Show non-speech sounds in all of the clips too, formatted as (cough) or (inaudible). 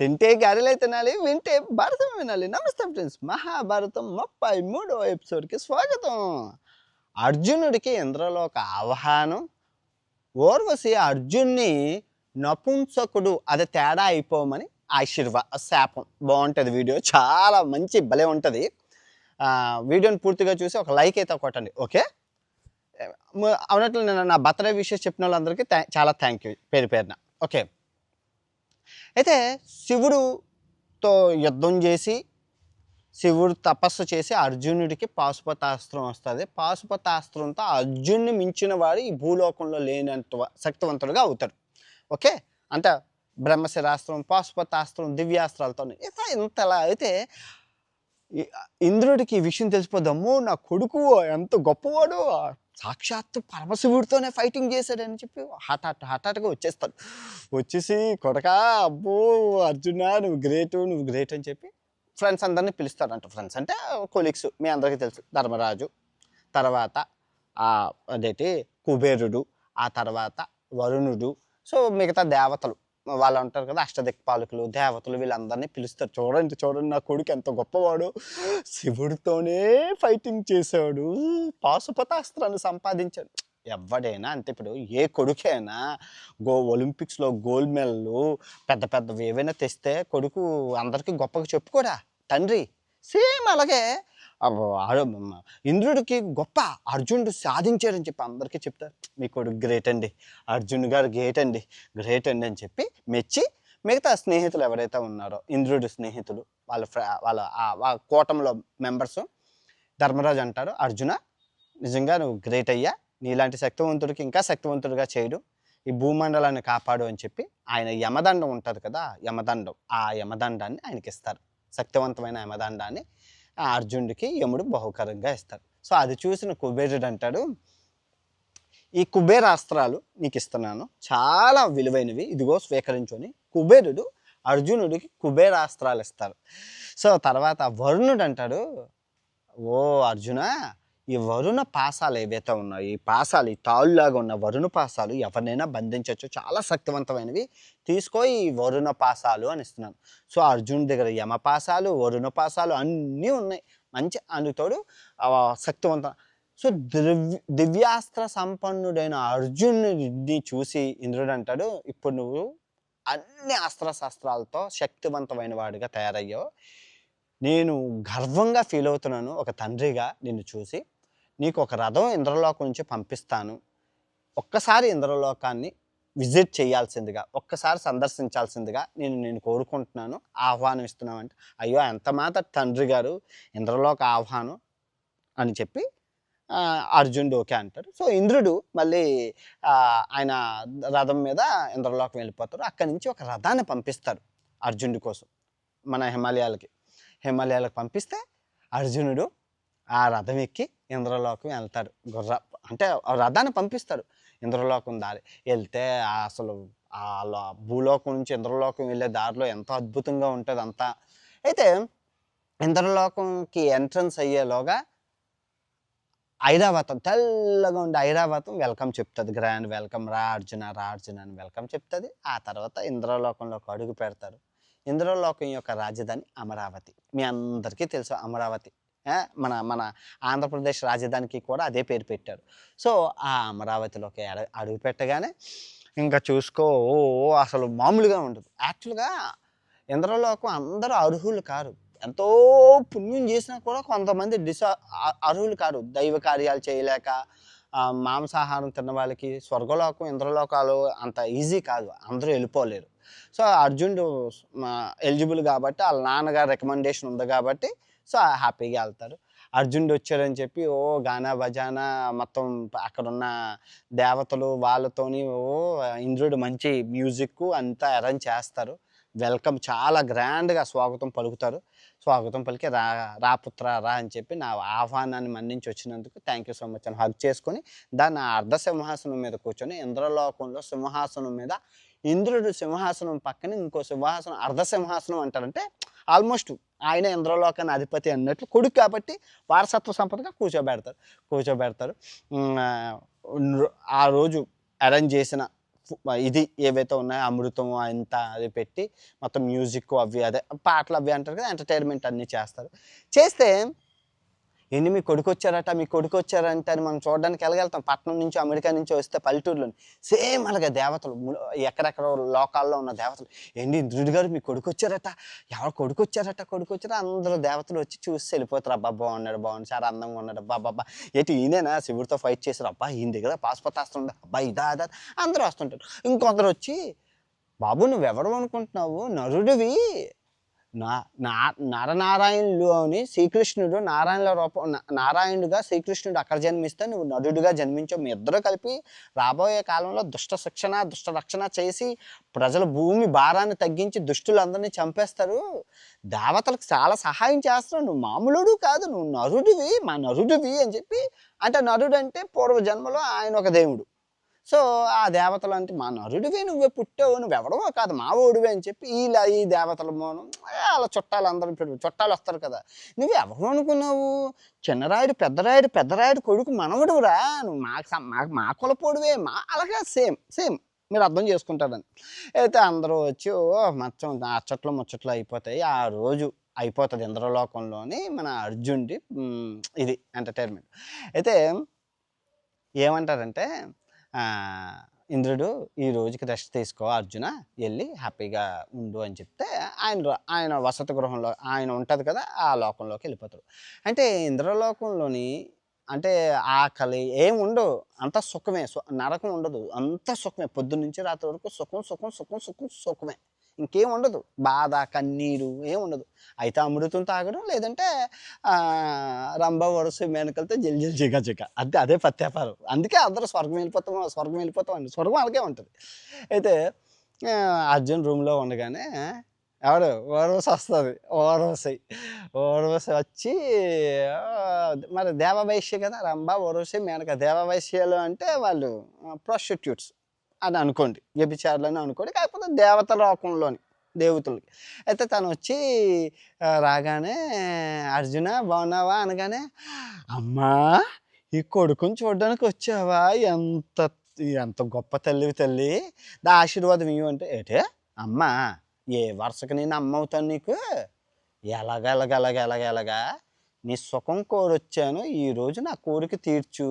తింటే గారెలే తినాలి వింటే భారతం వినాలి. నమస్తే ఫ్రెండ్స్ మహాభారతం ముప్పై మూడో ఎపిసోడ్కి స్వాగతం. అర్జునుడికి ఇంద్రలో ఒక ఆహ్వానం ఓర్వశి అర్జున్ని నపుంసకుడు అది తేడా అయిపోమని ఆశీర్వా శాపం. బాగుంటుంది వీడియో చాలా మంచి భలే ఉంటుంది. వీడియోని పూర్తిగా చూసి ఒక లైక్ అయితే కొట్టండి ఓకే? అవునట్లు నేను నా బర్త్డే విషయం చెప్పిన వాళ్ళందరికీ థ్యా- చాలా థ్యాంక్ యూ పేరు పేరున ఓకే? అయితే శివుడుతో యుద్ధం చేసి శివుడు తపస్సు చేసి అర్జునుడికి పాశుపతాస్త్రం వస్తుంది. పాశుపతాస్త్రంతో అర్జున్ని మించిన వాడు ఈ భూలోకంలో లేనంత శక్తివంతుడుగా అవుతాడు. ఓకే? అంటే బ్రహ్మశిరాస్త్రం పాశుపతాస్త్రం దివ్యాస్త్రాలతో ఇంత ఇంతలా అయితే ఇంద్రుడికి ఈ విషయం తెలిసిపోద్ది. నా కొడుకు ఎంత గొప్పవాడు. సాక్షాత్తు పరమశివుడితోనే ఫైటింగ్ చేశాడని చెప్పి హఠాట్ హఠాట్గా వచ్చేస్తాడు. వచ్చేసి కొడకా అబ్బో అర్జున నువ్వు గ్రేట్ నువ్వు గ్రేట్ అని చెప్పి ఫ్రెండ్స్ అందరినీ పిలుస్తాడంట. ఫ్రెండ్స్ అంటే కొలీగ్స్ మీ అందరికీ తెలుసు. ధర్మరాజు తర్వాత అదేంటి కుబేరుడు ఆ తర్వాత వరుణుడు సో మిగతా దేవతలు. వాళ్ళు అంటారు కదా అష్టదిక్పాలకులు దేవతలు వీళ్ళందరినీ పిలుస్తారు. చూడండి చూడండి నా కొడుకు ఎంత గొప్పవాడు. శివుడితోనే ఫైటింగ్ చేశాడు. పాశుపతాస్త్రాన్ని సంపాదించాడు. ఎవడైనా అంతే ఇప్పుడు ఏ కొడుకైనా గో ఒలింపిక్స్లో గోల్డ్ మెడల్లు పెద్ద పెద్దవి ఏవైనా తెస్తే కొడుకు అందరికీ గొప్పగా చెప్పుకోడా? తండ్రి సేమ్ అలాగే ఇంద్రుడికి గొప్ప అర్జునుడు సాధించాడని చెప్పి అందరికీ చెప్తారు. మీ కొడుకు గ్రేట్ అండి. అర్జున్ గారు గ్రేట్ అండి. గ్రేట్ అండి అని చెప్పి మెచ్చి మిగతా స్నేహితులు ఎవరైతే ఉన్నారో ఇంద్రుడి స్నేహితులు వాళ్ళ ఫ్రా వాళ్ళ ఆ- వాళ్ళ మెంబర్స్ ధర్మరాజు అంటారు. అర్జున నిజంగా నువ్వు గ్రేట్ అయ్యా. నీలాంటి శక్తివంతుడికి ఇంకా శక్తివంతుడిగా చేయడు. ఈ భూమండలాన్ని కాపాడు అని చెప్పి ఆయన యమదండం ఉంటుంది కదా యమదండం. ఆ యమదండాన్ని ఆయనకి ఇస్తారు శక్తివంతమైన యమదండాన్ని ఆ అర్జునుడికి యముడు బహుకరంగా ఇస్తాడు. సో అది చూసిన కుబేరుడు అంటాడు ఈ కుబేరాస్త్రాలు నీకు ఇస్తున్నాను. చాలా విలువైనవి. ఇదిగో స్వీకరించుని కుబేరుడు అర్జునుడికి కుబేరాస్త్రాలు ఇస్తారు సో తర్వాత వరుణుడు అంటాడు ఓ అర్జున ఈ వరుణ పాసాలు ఏవైతే ఉన్నాయో ఈ పాసాలు ఈ తాళ్ళలాగా ఉన్న వరుణ పాసాలు ఎవరినైనా బంధించవచ్చు చాలా శక్తివంతమైనవి. తీసుకో ఈ వరుణ పాసాలు అని ఇస్తున్నాను. సో అర్జున్ దగ్గర యమ పాసాలు వరుణ పాసాలు అన్నీ ఉన్నాయి. మంచి అందుతోడు శక్తివంతం. సో దివ్య దివ్యాస్త్ర సంపన్నుడైన అర్జునుడిని చూసి ఇంద్రుడు అంటాడు ఇప్పుడు నువ్వు అన్ని అస్త్ర శస్త్రాలతో శక్తివంతమైన వాడిగా తయారయ్యావు. నేను గర్వంగా ఫీల్ అవుతున్నాను. ఒక తండ్రిగా నిన్ను చూసి నీకు ఒక రథం ఇంద్రలోకం నుంచి పంపిస్తాను. ఒక్కసారి ఇంద్రలోకాన్ని విజిట్ చేయాల్సిందిగా ఒక్కసారి సందర్శించాల్సిందిగా నేను నేను కోరుకుంటున్నాను. ఆహ్వానం ఇస్తున్నామంటే అయ్యో ఎంత మాట తండ్రి గారు ఇంద్రలోక ఆహ్వానం అని చెప్పి అర్జునుడు ఓకే అంటారు. సో ఇంద్రుడు మళ్ళీ ఆయన రథం మీద ఇంద్రలోకం వెళ్ళిపోతారు. అక్కడి నుంచి ఒక రథాన్ని పంపిస్తారు అర్జునుడి కోసం మన హిమాలయాలకి. హిమాలయాలకు పంపిస్తే అర్జునుడు ఆ రథం ఎక్కి ఇంద్రలోకం వెళ్తాడు. గుర్ర అంటే ఆ రథాన్ని పంపిస్తాడు. ఇంద్రలోకం దారి వెళ్తే అసలు ఆ లో- భూలోకం నుంచి ఇంద్రలోకం వెళ్ళే దారిలో ఎంతో అద్భుతంగా ఉంటుంది అంతా. అయితే ఇంద్రలోకంకి ఎంట్రన్స్ అయ్యేలోగా ఐరావతం తెల్లగా ఉండే ఐరావతం వెల్కమ్ చెప్తుంది. గ్రాండ్ వెల్కమ్ రా అర్జున రా అర్జున అని వెల్కమ్ చెప్తుంది. ఆ తర్వాత ఇంద్రలోకంలోకి అడుగు పెడతారు. ఇంద్రలోకం యొక్క రాజధాని అమరావతి. మీ అందరికీ తెలుసు అమరావతి. మన మన ఆంధ్రప్రదేశ్ రాజధానికి కూడా అదే పేరు పెట్టారు. సో ఆ అమరావతిలోకి అడ- అడుగు పెట్టగానే ఇంకా చూసుకో ఓ అసలు మామూలుగా ఉండదు. యాక్చువల్గా ఇంద్రలోకం అందరూ అర్హులు కారు. ఎంతో పుణ్యం చేసినా కూడా కొంతమంది డిస అర్హులు కారు. దైవ కార్యాలు చేయలేక మాంసాహారం తిన్న వాళ్ళకి స్వర్గలోకం ఇంద్రలోకాలు అంత ఈజీ కాదు. అందరూ వెళ్ళిపోలేరు. సో అర్జునుడు ఎలిజిబుల్ కాబట్టి వాళ్ళ నాన్నగారు రికమెండేషన్ ఉంది కాబట్టి సో హ్యాపీగా వెళ్తారు. అర్జునుడు వచ్చాడని చెప్పి ఓ గానా బజానా మొత్తం అక్కడున్న దేవతలు వాళ్ళతోని ఓ ఇంద్రుడు మంచి మ్యూజిక్ అంతా అరేంజ్ చేస్తారు. వెల్కమ్ చాలా గ్రాండ్గా స్వాగతం పలుకుతారు. స్వాగతం పలికి రా రాపుత్ర రా అని చెప్పి నా ఆహ్వానాన్ని మన్నించి వచ్చినందుకు థ్యాంక్ యూ సో మచ్ అని హగ్ చేసుకొని దాన్ని ఆ అర్ధ సింహాసనం మీద కూర్చొని ఇంద్రలోకంలో సింహాసనం మీద ఇంద్రుడు సింహాసనం పక్కన ఇంకో సింహాసనం అర్ధ సింహాసనం అంటారంటే ఆల్మోస్ట్ ఆయన ఇంద్రలోకాన్ని అధిపతి అన్నట్లు కొడుకు కాబట్టి వారసత్వ సంపదగా కూర్చోబెడతారు కూర్చోబెడతారు. ఆ, ఆ రోజు అరేంజ్ చేసిన ఇది ఏవైతే ఉన్నాయో అమృతం అంత అది పెట్టి మొత్తం మ్యూజిక్ అవి అదే పాటలు అవి అంటారు కదా ఎంటర్టైన్మెంట్ అన్నీ చేస్తారు. చేస్తే ఎన్ని మీ కొడుకు వచ్చారట మీ కొడుకు వచ్చారంటే అని మనం చూడడానికి వెళ్ళగలుగుతాం పట్నం నుంచి అమెరికా నుంచి వస్తే పల్లెటూరులోని. సేమ్ అలాగే దేవతలు ఎక్కడెక్కడ లోకాల్లో ఉన్న దేవతలు. ఏంటి ఇంద్రుడి గారు మీ కొడుకు వచ్చారట ఎవరు కొడుకు వచ్చారట కొడుకు వచ్చారా అందరూ దేవతలు వచ్చి చూసి వెళ్ళిపోతారు. అబ్బా బాగున్నాడు బాగున్నాడు చాలా అందంగా ఉన్నాడు. అబ్బా అబ్బా, ఏంటి ఈయనేనా? శివుడితో ఫైట్ చేశారు. అబ్బా ఈయన దగ్గర పాస్పోర్ట్ వస్తుండే అబ్బా ఇదా అదా. అందరూ వస్తుంటారు. ఇంకొందరు వచ్చి బాబు నువ్వెవరు అనుకుంటున్నావు? నరుడివి. నరనారాయణులోని శ్రీకృష్ణుడు నారాయణుల రూపం నారాయణుడుగా శ్రీకృష్ణుడు అక్కడ జన్మిస్తే నువ్వు నరుడుగా జన్మించావు. మీ ఇద్దరు కలిపి రాబోయే కాలంలో దుష్ట శిక్షణ దుష్ట రక్షణ చేసి ప్రజల భూమి భారాన్ని తగ్గించి దుష్టులందరినీ చంపేస్తారు. దేవతలకు చాలా సహాయం చేస్తున్నావు నువ్వు మామూలుడు కాదు. నువ్వు నరుడివి మా నరుడివి అని చెప్పి. అంటే నరుడు అంటే పూర్వ జన్మలో ఆయన ఒక దేవుడు. సో ఆ దేవతలు అంటే మా నరుడివే నువ్వే పుట్టావు నువ్వెవడవో కాదు మా ఓడివే అని చెప్పి ఇలా ఈ దేవతలు మూలం అలా చుట్టాలు అందరూ పెట్టు చుట్టాలు వస్తారు కదా. నువ్వు ఎవరు అనుకున్నావు? చిన్నరాయుడు పెద్దరాయుడు పెద్దరాయుడు కొడుకు మనవడురా నువ్వు మాకు మాకు మా కులపోడివే మా అలాగే సేమ్ సేమ్. మీరు అర్థం చేసుకుంటారని. అయితే అందరూ వచ్చి ఓ మొత్తం అచ్చట్లు ముచ్చట్లు అయిపోతాయి. ఆ రోజు అయిపోతుంది ఇంద్రలోకంలోని మన అర్జునుడి ఇది ఎంటర్టైన్మెంట్ అయితే ఏమంటారంటే ఇంద్రుడు ఈ రోజుకి రెస్ట్ తీసుకో అర్జున వెళ్ళి హ్యాపీగా ఉండు అని చెప్తే ఆయన ఆయన వసతి గృహంలో ఆయన ఉంటుంది కదా ఆ లోకంలోకి వెళ్ళిపోతాడు. అంటే ఇంద్రలోకంలోని అంటే ఆకలి ఏం ఉండవు. అంత సుఖమే. నరకం ఉండదు. అంత సుఖమే. పొద్దున్నుంచి రాత్రి వరకు సుఖం సుఖం సుఖం సుఖం సుఖమే. ఇంకేం ఉండదు. బాధ కన్నీరు ఏం ఉండదు. అయితే అమృతం తాగడం లేదంటే రంభ వరుస మేనకలతో జల్ జల్ జిగ జిగ. అంతే అదే ప్రత్యాపారం అందుకే అందరూ స్వర్గం వెళ్ళిపోతాం స్వర్గం వెళ్ళిపోతాం అండి. స్వర్గం అలాగే ఉంటుంది. అయితే అర్జున్ రూమ్లో ఉండగానే ఎవడు ఓర్వశి వస్తుంది. ఓర్వశి ఓర్వశి వచ్చి మరి దేవవైశ్య కదా రంభ ఓర్వశి మేనక. దేవవైశ్యలు అంటే వాళ్ళు ప్రాస్టిట్యూట్స్ అని అనుకోండి. వ్యభిచారులని అనుకోండి. కాకపోతే దేవత లోకంలోని దేవతలకి. అయితే తను వచ్చి రాగానే అర్జున బాగున్నావా? అనగానే అమ్మా ఈ కొడుకుని చూడడానికి వచ్చావా? ఎంత ఎంత గొప్ప తల్లివి తల్లి. దా ఆశీర్వాదం ఇవ్వు అంటే ఏటే? అమ్మా ఏ వరుసకి నేను అమ్మ అవుతాను నీకు ఎలాగెలగెలగెలగెలగా నీ సుఖం కోరొచ్చాను. ఈరోజు నా కోరిక తీర్చు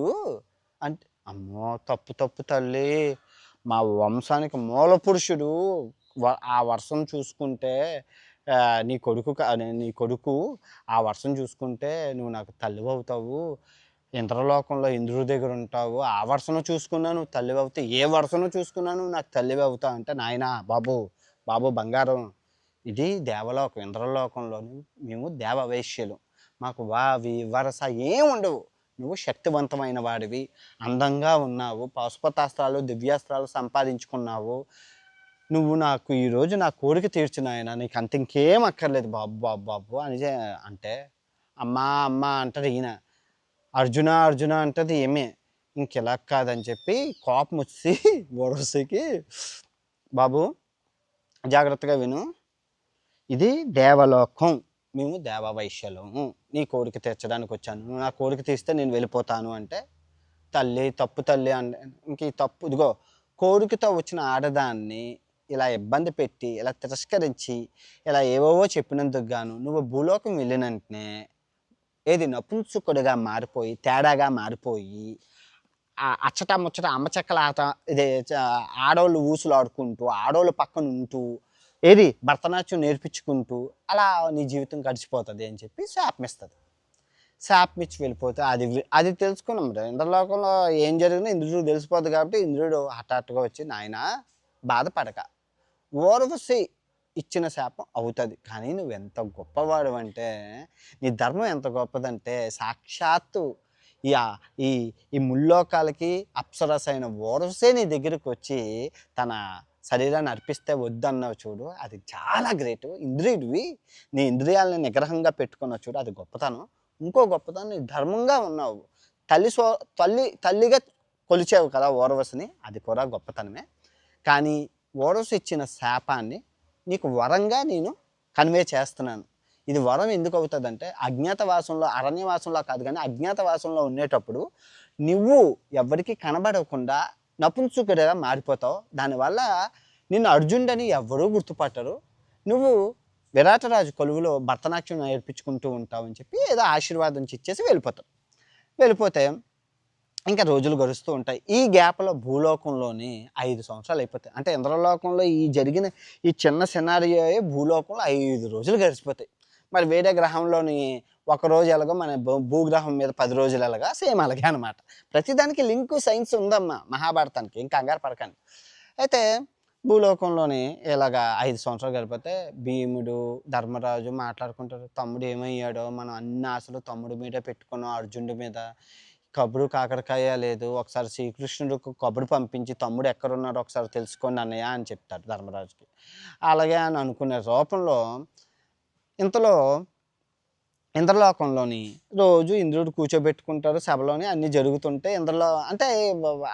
అంటే అమ్మో తప్పు తప్పు తల్లి. మా వంశానికి మూల పురుషుడు ఆ వర్షం చూసుకుంటే నీ కొడుకు నీ కొడుకు ఆ వర్షం చూసుకుంటే నువ్వు నాకు తల్లి అవుతావు ఇంద్రలోకంలో ఇంద్రుడి దగ్గర ఉంటావు. ఆ వర్షను చూసుకున్నాను తల్లి అవుతే ఏ వర్షను చూసుకున్నాను నాకు తల్లి అవుతావు అంటే నాయనా బాబు బాబు బంగారం. ఇది దేవలోకం ఇంద్రలోకంలోని మేము దేవవేశ్యలు. మాకు వావి వరస ఏం ఉండవు నువ్వు శక్తివంతమైన వాడివి అందంగా ఉన్నావు పశుపతాస్త్రాలు దివ్యాస్త్రాలు సంపాదించుకున్నావు. నువ్వు నాకు ఈరోజు నా కోరిక తీర్చిన ఆయన నీకు అంత ఇంకేం అక్కర్లేదు బాబు బాబు బాబు అని అంటే అమ్మా అమ్మ అంటది ఈయన. అర్జున అర్జున అంటది ఏమే ఇంకెలా కాదని చెప్పి కోపం వచ్చి (laughs) వరసకి బాబు జాగ్రత్తగా విను. ఇది దేవలోకం. మేము దేవవైశ్యలము నీ కోరిక తీర్చడానికి వచ్చాను. నువ్వు నా కోరిక తీస్తే నేను వెళ్ళిపోతాను అంటే తల్లి తప్పు తల్లి అంటే ఇంక ఈ తప్పు ఇదిగో కోరికతో వచ్చిన ఆడదాన్ని ఇలా ఇబ్బంది పెట్టి ఇలా తిరస్కరించి ఇలా ఏవేవో చెప్పినందుకు గాను నువ్వు భూలోకం వెళ్ళిన వెంటనే ఏది నపుంసుకుడుగా మారిపోయి తేడాగా మారిపోయి అచ్చట ముచ్చట అమ్మచక్కల ఆట ఇదే చ- ఆడోళ్ళు ఊసులు ఆడుకుంటూ ఆడోళ్ళు పక్కన ఉంటూ ఏది? భరతనాట్యం నేర్పించుకుంటూ అలా నీ జీవితం గడిచిపోతుంది అని చెప్పి శాపమిస్తుంది శాపమిచ్చి వెళ్ళిపోతే అది అది తెలుసుకున్నాం ఇంద్రలోకంలో ఏం జరిగినా ఇంద్రుడు తెలిసిపోద్ది కాబట్టి ఇంద్రుడు హఠాత్తుగా వచ్చి నాయన బాధపడక. ఓర్వశి ఇచ్చిన శాపం అవుతుంది. కానీ నువ్వు ఎంత గొప్పవాడు అంటే నీ ధర్మం ఎంత గొప్పదంటే సాక్షాత్తు ఈ ఈ ఈ ముల్లోకాలకి అప్సరసైన అయిన ఓరసే నీ దగ్గరకు వచ్చి తన శరీరాన్ని అర్పిస్తే వద్దన్నావు చూడు అది చాలా గ్రేట్ ఇంద్రియుడివి నీ ఇంద్రియాలని నిగ్రహంగా పెట్టుకున్నావు చూడు అది గొప్పతనం. ఇంకో గొప్పతనం నీ ధర్మంగా ఉన్నావు. తల్లి సో తల్లి తల్లిగా కొలిచావు కదా ఓరవశని అది కూడా గొప్పతనమే. కానీ ఓరవసు ఇచ్చిన శాపాన్ని నీకు వరంగా నేను కన్వే చేస్తున్నాను. ఇది వరం ఎందుకు అవుతుందంటే అజ్ఞాతవాసంలో అరణ్యవాసంలో కాదు కానీ అజ్ఞాతవాసంలో ఉండేటప్పుడు నువ్వు ఎవరికి కనబడకుండా నపుంసుకుడిగా మారిపోతావు. దానివల్ల నిన్ను అర్జునుడని ఎవ్వరూ గుర్తుపట్టరు. నువ్వు విరాటరాజు కొలువులో భరతనాట్యం నేర్పించుకుంటూ ఉంటావు అని చెప్పి ఏదో ఆశీర్వాదం ఇచ్చేసి వెళ్ళిపోతావు. వెళ్ళిపోతే ఇంకా రోజులు గడుస్తూ ఉంటాయి. ఈ గ్యాప్లో భూలోకంలోని ఐదు సంవత్సరాలు అయిపోతాయి. అంటే ఇంద్రలోకంలో ఈ జరిగిన ఈ చిన్న సినారియో భూలోకంలో ఐదు రోజులు గడిచిపోతాయి. మరి వేరే గ్రహంలోని ఒక రోజు ఎలాగో మన భూగ్రహం మీద పది రోజులు ఎలాగా సేమ్ అలాగే అనమాట ప్రతిదానికి లింకు సైన్స్ ఉందమ్మా మహాభారతానికి ఇంకా కంగారు పడకండి. అయితే భూలోకంలోని ఇలాగా ఐదు సంవత్సరాలు గడిపితే భీముడు ధర్మరాజు మాట్లాడుకుంటారు. తమ్ముడు ఏమయ్యాడో మనం అన్ని ఆశలు తమ్ముడి మీద పెట్టుకున్నాం అర్జునుడి మీద. కబురు కాకరకాయ లేదు ఒకసారి శ్రీకృష్ణుడికి కబురు పంపించి తమ్ముడు ఎక్కడున్నాడో ఒకసారి తెలుసుకోండి అన్నయ్య అని చెప్తారు ధర్మరాజుకి. అలాగే అని అనుకునే రూపంలో ఇంతలో ఇంద్రలోకంలోని రోజు ఇంద్రుడు కూర్చోబెట్టుకుంటారు సభలోని అన్ని జరుగుతుంటే ఇంద్రలో అంటే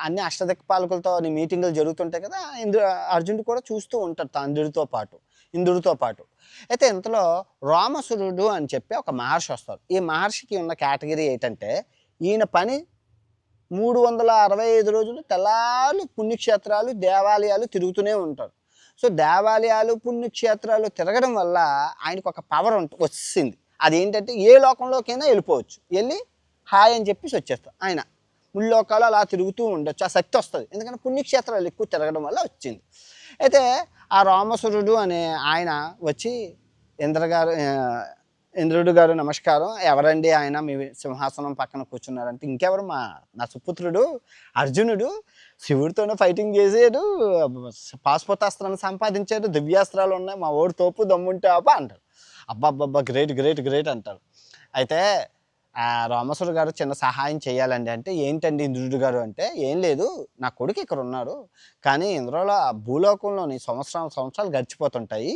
అన్ని అష్టదిక్పాలకులతో మీటింగులు జరుగుతుంటాయి కదా ఇంద్రు అర్జునుడు కూడా చూస్తూ ఉంటాడు తండ్రితో పాటు ఇంద్రుడితో పాటు. అయితే ఇంతలో రామసురుడు అని చెప్పి ఒక మహర్షి వస్తారు ఈ మహర్షికి ఉన్న కేటగిరీ ఏంటంటే ఈయన పని మూడు వందల అరవై ఐదు రోజులు తెల్లాలు పుణ్యక్షేత్రాలు దేవాలయాలు తిరుగుతూనే ఉంటారు సో దేవాలయాలు పుణ్యక్షేత్రాలు తిరగడం వల్ల ఆయనకు ఒక పవర్ ఉంటుంది వచ్చింది అదేంటంటే ఏ లోకంలోకైనా వెళ్ళిపోవచ్చు. వెళ్ళి హాయ్ అని చెప్పేసి వచ్చేస్తాం. ఆయన ముల్లోకాలు అలా తిరుగుతూ ఉండొచ్చు. ఆ శక్తి వస్తుంది. ఎందుకంటే పుణ్యక్షేత్రాలు ఎక్కువ తిరగడం వల్ల వచ్చింది. అయితే ఆ రామసురుడు అనే ఆయన వచ్చి ఇంద్రగారు ఇంద్రుడు గారు నమస్కారం. ఎవరండి ఆయన? మీ సింహాసనం పక్కన కూర్చున్నారంటే ఇంకెవరు? మా నా సుపుత్రుడు అర్జునుడు శివుడితోనే ఫైటింగ్ చేసాడు. పాశుపతాస్త్రాన్ని సంపాదించాడు దివ్యాస్త్రాలు ఉన్నాయి. మా ఓడి తోపు దమ్ముంటే అబ్బా అంటారు. అబ్బాబ్బా గ్రేట్ గ్రేట్ గ్రేట్ అంటారు. అయితే రామసుడు గారు చిన్న సహాయం చేయాలండి అంటే ఏంటండి ఇంద్రుడు గారు అంటే ఏం లేదు నా కొడుకు ఇక్కడ ఉన్నాడు కానీ ఇందులో భూలోకంలోని సంవత్సరం సంవత్సరాలు గడిచిపోతుంటాయి.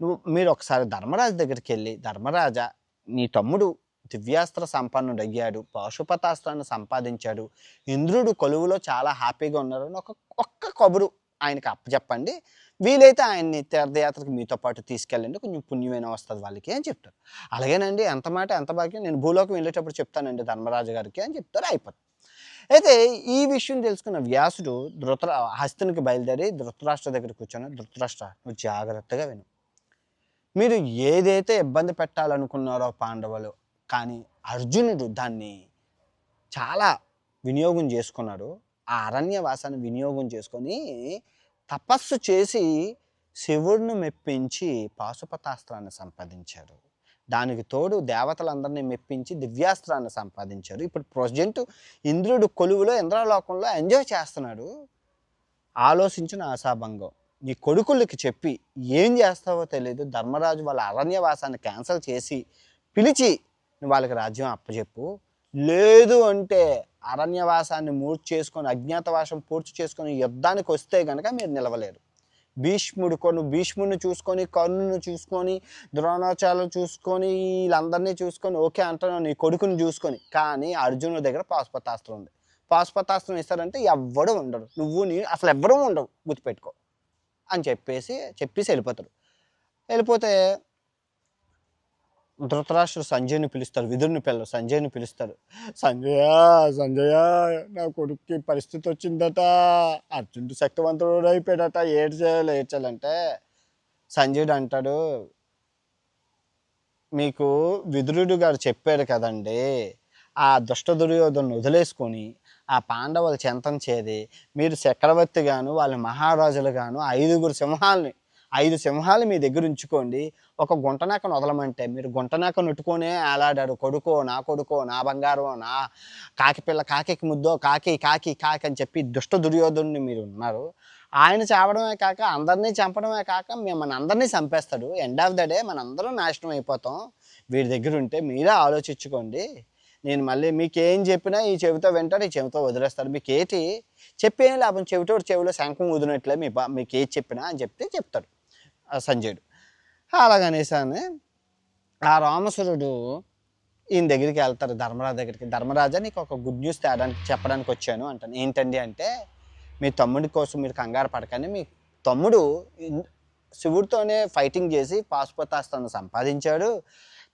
నువ్వు మీరు ఒకసారి ధర్మరాజు దగ్గరికి వెళ్ళి ధర్మరాజా నీ తమ్ముడు దివ్యాస్త్ర సంపన్నుడు అయ్యాడు పాశుపతాస్త్రాన్ని సంపాదించాడు ఇంద్రుడు కొలువులో చాలా హ్యాపీగా ఉన్నారని అని ఒక ఒక్క కబురు ఆయనకి అప్పచెప్పండి. వీలైతే ఆయన్ని తీర్థయాత్రకు మీతో పాటు తీసుకెళ్ళండి కొంచెం పుణ్యమైన వస్తుంది వాళ్ళకి అని చెప్తారు. అలాగేనండి ఎంత మాట ఎంత భాగ్యం నేను భూలోకం వెళ్ళేటప్పుడు చెప్తానండి ధర్మరాజు గారికి అని చెప్తారు అయిపోతుంది అయితే ఈ విషయం తెలుసుకున్న వ్యాసుడు ధృతర హస్తునికి బయలుదేరి ధృతరాష్ట్ర దగ్గర కూర్చొని ధృతరాష్ట్ర నువ్వు జాగ్రత్తగా విను. మీరు ఏదైతే ఇబ్బంది పెట్టాలనుకున్నారో పాండవులు కానీ అర్జునుడు దాన్ని చాలా వినియోగం చేసుకున్నాడు. ఆ అరణ్యవాసాన్ని వినియోగం చేసుకొని తపస్సు చేసి శివుడిని మెప్పించి పాశుపతాస్త్రాన్ని సంపాదించాడు దానికి తోడు దేవతలందరినీ మెప్పించి దివ్యాస్త్రాన్ని సంపాదించాడు ఇప్పుడు ప్రజెంట్ ఇంద్రుడు కొలువులో ఇంద్రలోకంలో ఎంజాయ్ చేస్తున్నాడు. ఆలోచించిన ఆశాభంగం. నీ కొడుకులకి చెప్పి ఏం చేస్తావో తెలియదు ధర్మరాజు వాళ్ళ అరణ్యవాసాన్ని క్యాన్సిల్ చేసి పిలిచి వాళ్ళకి రాజ్యం అప్పచెప్పు లేదు అంటే అరణ్యవాసాన్ని మూర్చి చేసుకొని అజ్ఞాతవాసం పూర్తి చేసుకొని యుద్ధానికి వస్తే కనుక మీరు నిలవలేరు. భీష్ముడు కొను భీష్ముడిని చూసుకొని కర్ణుని చూసుకొని ద్రోణాచార్యులు చూసుకొని వీళ్ళందరినీ చూసుకొని ఓకే అంటున్నావు నీ కొడుకుని చూసుకొని. కానీ అర్జునుడి దగ్గర పాశుపతాస్త్రం ఉంది. పాశుపతాస్త్రం ఇస్తారంటే ఎవ్వడు ఉండడు. నువ్వు నీ అసలు ఎవ్వరూ ఉండవు. గుర్తుపెట్టుకో. అని చెప్పేసి చెప్పేసి వెళ్ళిపోతారు. వెళ్ళిపోతే ధృతరాష్ట్రుడు సంజయ్ని పిలుస్తారు విధుడిని పిల్లలు సంజయ్ని పిలుస్తారు. సంజయ సంజయ నా కొడుక్కి పరిస్థితి వచ్చిందట. అర్జునుడు శక్తివంతుడు అయిపోయాడట. ఏడు చేయాలి ఏడు చేయాలంటే సంజయుడు అంటాడు మీకు విదురుడు గారు చెప్పాడు కదండి ఆ దుష్ట దుర్యోధను వదిలేసుకొని ఆ పాండవులు చెంతం చేది మీరు చక్రవర్తి గాను వాళ్ళ మహారాజులు గాను ఐదుగురు సింహాలని ఐదు సింహాలు మీ దగ్గర ఉంచుకోండి. ఒక గుంటనాకను వదలమంటే మీరు గుంటనాక నుట్టుకొనే ఆలాడారు. కొడుకో నా కొడుకో నా బంగారో నా కాకి పిల్ల కాకి ముద్దో కాకి కాకి కాకి అని చెప్పి దుష్ట దుర్యోధుని మీరు ఉన్నారు. ఆయన చావడమే కాక అందరినీ చంపడమే కాక మిమ్మల్ని అందరినీ చంపేస్తాడు. ఎండ్ ఆఫ్ ద డే మనందరం నాశనం అయిపోతాం. వీడి దగ్గర ఉంటే మీరే ఆలోచించుకోండి. నేను మళ్ళీ మీకు ఏం చెప్పినా ఈ చెవితో వింటారు ఈ చెవితో వదిలేస్తారు మీకు ఏంటి చెప్పేం లాభం? చెవిటోడు చెవిలో శంఖం వదిలినట్లే మీ బా మీకు ఏది చెప్పినా అని చెప్తే చెప్తాడు. సంజయుడు. అలాగనేసాను ఆ రామసురుడు ఈయన దగ్గరికి వెళ్తారు ధర్మరాజు దగ్గరికి. ధర్మరాజా నీకు ఒక గుడ్ న్యూస్ తేడానికి చెప్పడానికి వచ్చాను అంటాను. ఏంటండి అంటే మీ తమ్ముడి కోసం మీరు కంగారు పడకండి. మీ తమ్ముడు శివుడితోనే ఫైటింగ్ చేసి పాశుపతాస్త్రాన్ని సంపాదించాడు.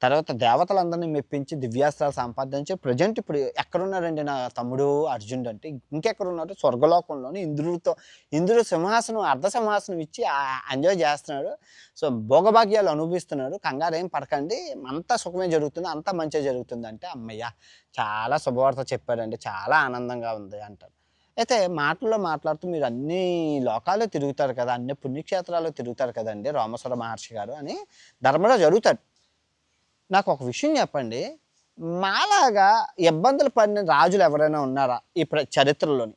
తర్వాత దేవతలందరినీ మెప్పించి దివ్యాస్త్రాలు సంపాదించి ప్రజెంట్ ఇప్పుడు ఎక్కడున్నారండి నా తమ్ముడు అర్జునుడు అంటే ఇంకెక్కడున్నాడు స్వర్గలోకంలోని ఇంద్రుడితో ఇంద్రుడు సింహాసనం అర్ధ సింహాసనం ఇచ్చి ఎంజాయ్ చేస్తున్నాడు. సో భోగభాగ్యాలు అనుభవిస్తున్నాడు. కంగారు ఏం పడకండి. అంతా సుఖమే జరుగుతుంది. అంతా మంచిగా జరుగుతుంది అంటే అమ్మయ్య చాలా శుభవార్త చెప్పాడండి. చాలా ఆనందంగా ఉంది అంటారు. అయితే మాటల్లో మాట్లాడుతూ మీరు అన్ని లోకాలు తిరుగుతారు కదా అన్ని పుణ్యక్షేత్రాలు తిరుగుతారు కదండి రామేశ్వర మహర్షి గారు అని ధర్మరాజు అడుగుతాడు. నాకు ఒక విషయం చెప్పండి. మాలాగా ఇబ్బందులు పడిన రాజులు ఎవరైనా ఉన్నారా ఈ చరిత్రలోని?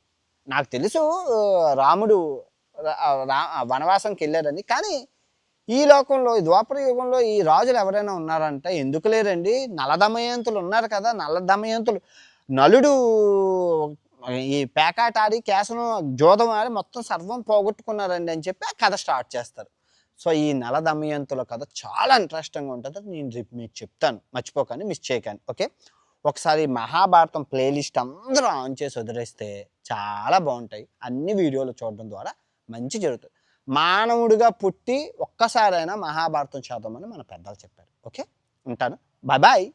నాకు తెలుసు రాముడు రా- వనవాసంకి వెళ్ళారని. కానీ ఈ లోకంలో ఈ ద్వాపర యుగంలో ఈ రాజులు ఎవరైనా ఉన్నారంటే ఎందుకు లేరండి? నలదమయంతులు ఉన్నారు కదా నలదమయంతులు. నలుడు ఈ పేకాట ఆడి జోదం ఆడి మొత్తం సర్వం పోగొట్టుకున్నారండి అని చెప్పి ఆ కథ స్టార్ట్ చేస్తారు. సో ఈ నల దమయంతుల కథ చాలా ఇంట్రెస్టింగ్గా ఉంటుంది. నేను రేపు మీకు చెప్తాను. మర్చిపోకండి మిస్ చేయకండి. ఓకే? ఒకసారి మహాభారతం ప్లేలిస్ట్ అందరూ ఆన్ చేసి వదిలేస్తే చాలా బాగుంటాయి. అన్ని వీడియోలు చూడడం ద్వారా మంచి జరుగుతుంది. మానవుడిగా పుట్టి ఒక్కసారైనా మహాభారతం చదవమని మన పెద్దలు చెప్పారు. ఓకే? ఉంటాను. Bye bye